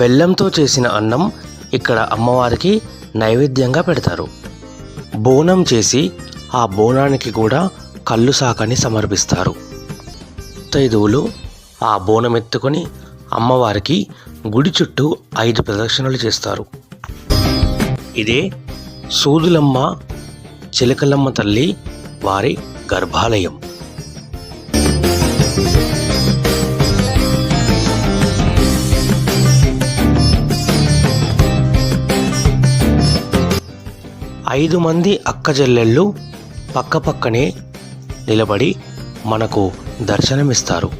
బెల్లంతో చేసిన అన్నం ఇక్కడ అమ్మవారికి నైవేద్యంగా పెడతారు. బోనం చేసి ఆ బోనానికి కూడా కళ్ళు సాకని సమర్పిస్తారు. ముత్తైదువులు ఆ బోనం ఎత్తుకొని అమ్మవారికి గుడి చుట్టూ ఐదు ప్రదక్షిణలు చేస్తారు. ఇదే సూదులమ్మ చిలకలమ్మ తల్లి వారి గర్భాలయం. ఐదు మంది అక్కజెల్లెళ్ళు పక్కపక్కనే నిలబడి మనకు దర్శనమిస్తారు.